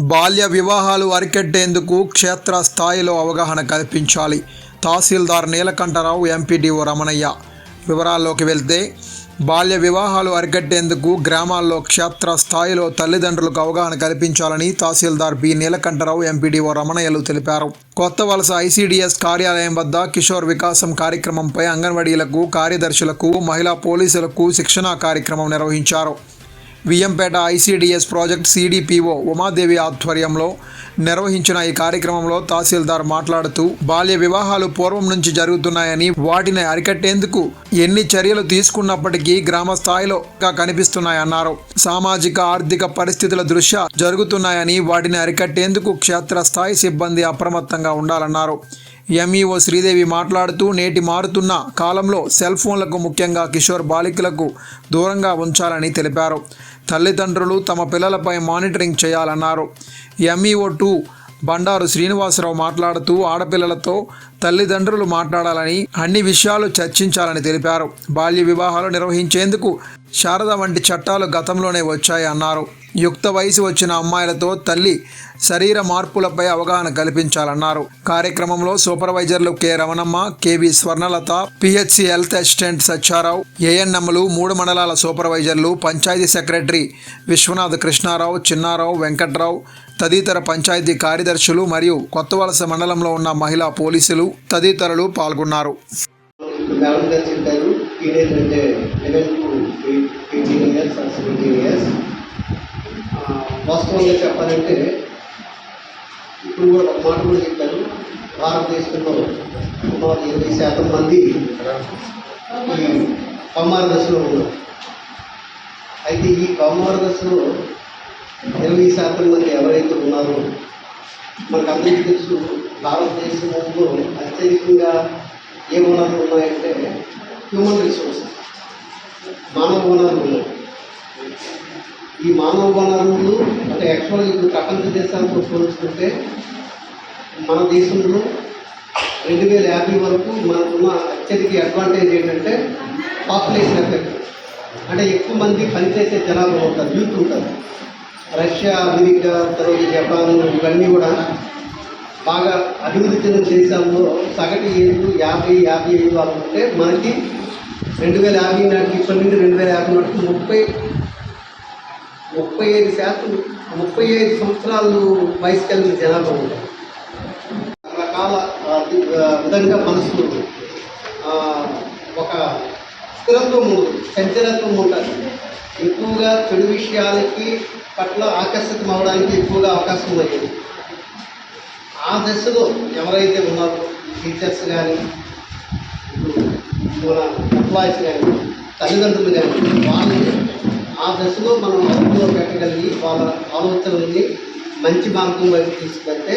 బాల్య వివాహాలు అరికెట్టేందుకు క్షేత్ర స్థాయిలో అవగాహన కల్పించాలి. తహసీల్దార్ నీలకంఠరావు ఎంపీడీఓ రమణయ్య. వివరాల్లోకి వెళ్తే బాల్య వివాహాలు అరికట్టేందుకు గ్రామాల్లో క్షేత్ర స్థాయిలో తల్లిదండ్రులకు అవగాహన కల్పించాలని తహసీల్దార్ బి. నీలకంఠరావు ఎంపీడీఓ రమణయ్యలు తెలిపారు. కొత్త వలస ఐసీడీఎస్ కార్యాలయం వద్ద కిషోర్ వికాసం కార్యక్రమంపై అంగన్వాడీలకు కార్యదర్శులకు మహిళా పోలీసులకు శిక్షణా కార్యక్రమం నిర్వహించారు. Viyyampeta ICDS project CDPO Umadevi ఆధ్వర్యంలో నిర్వహించిన ఈ కార్యక్రమంలో తహసీల్దార్ మాట్లాడుతూ బాల్య వివాహాలు పూర్వం నుంచి జరుగుతున్నాయని వాటిని అరికట్టేందుకు ఎన్ని చర్యలు తీసుకున్నప్పటికీ గ్రామ స్థాయిలో కనిపిస్తున్నాయన్నారు. సామాజిక ఆర్థిక పరిస్థితుల దృష్ట్యా జరుగుతున్నాయని వాటిని అరికట్టేందుకు క్షేత్రస్థాయి సిబ్బంది అప్రమత్తంగా ఉండాలన్నారు. ఎంఈఓ శ్రీదేవి మాట్లాడుతూ నేటి మారుతున్న కాలంలో సెల్ ఫోన్లకు ముఖ్యంగా కిషోర్ బాలికలకు దూరంగా ఉంచాలని తెలిపారు. తల్లిదండ్రులు తమ పిల్లలపై మానిటరింగ్ చేయాలన్నారు. ఎంఈఓ టూ బండారు శ్రీనివాసరావు మాట్లాడుతూ ఆడపిల్లలతో తల్లిదండ్రులు మాట్లాడాలని అన్ని విషయాలు చర్చించాలని తెలిపారు. బాల్య వివాహాలు నిర్వహించేందుకు శారద వంటి చట్టాలు గతంలోనే వచ్చాయి అన్నారు యుక్త వయసు వచ్చిన అమ్మాయిలతో తల్లి శరీర మార్పులపై అవగాహన కల్పించాలన్నారు. కార్యక్రమంలో సూపర్వైజర్లు K. Ramanamma KV Swarnalatha PHC health assistant Satyarao ఏఎన్ఎంలు మూడు మండలాల సూపర్వైజర్లు పంచాయతీ సెక్రటరీ విశ్వనాథ్ కృష్ణారావు చిన్నారావు వెంకట్రావు తదితర పంచాయతీ కార్యదర్శులు మరియు కొత్త వలస మండలంలో ఉన్న మహిళా పోలీసులు తదితరులు పాల్గొన్నారు. మేడం చెప్పాలంటే కూడా ఒక మాట కూడా చెప్పారు. భారతదేశంలో సుమారు ఇరవై శాతం మంది కౌమార దశలో ఉన్నారు. అయితే ఈ కౌమార దశలో ఇరవై శాతం మంది ఎవరైతే ఉన్నారో మనకు అందరికీ తెలుసు భారతదేశంలో అత్యధికంగా ఏ వనరులు ఉన్నాయంటే హ్యూమన్ రిసోర్సెస్ మానవ వనరులు ఉన్నాయి. ఈ మానవ వనరులు అంటే యాక్చువల్గా ఇప్పుడు ప్రపంచ దేశాలతో పోల్చుకుంటే మన దేశంలో రెండు వేల యాభై వరకు మనకున్న అత్యధిక అడ్వాంటేజ్ ఏంటంటే పాపులేషన్ ఎఫెక్ట్ అంటే ఎక్కువ మంది పనిచేసే జనాభా ఉంటారు యూత్ ఉంటారు. రష్యా అమెరికా తర్వాత జపాన్ ఇవన్నీ కూడా బాగా అభివృద్ధి చెందిన దేశాల్లో సగటు ఏళ్ళు యాభై యాభై ఐదు వాళ్ళు ఉంటే మనకి రెండు వేల యాభై నాటికి ఇప్పటి నుండి రెండు వేల యాభై నాటికి ముప్పై ముప్పై ఐదు శాతం ముప్పై ఐదు సంవత్సరాలు వయసు కలిగిన జనాభా ఉంటారు రకాల విధంగా మనసు ఒక స్థిరత్వం సంచలత్వం ఉంటుంది. ఎక్కువగా చెడు విషయాలకి పట్ల ఆకర్షితం అవడానికి ఎక్కువగా అవకాశం ఉన్నది. ఆ దశలో ఎవరైతే ఉన్నారో టీచర్స్ కానీ మన ఎంప్లాయీస్ కానీ తల్లిదండ్రులు కానీ వాళ్ళని ఆ దశలో మనం అదుపులో పెట్టగలిగి వాళ్ళ ఆలోచనల్ని మంచి మార్గం వైపు తీసుకెళ్తే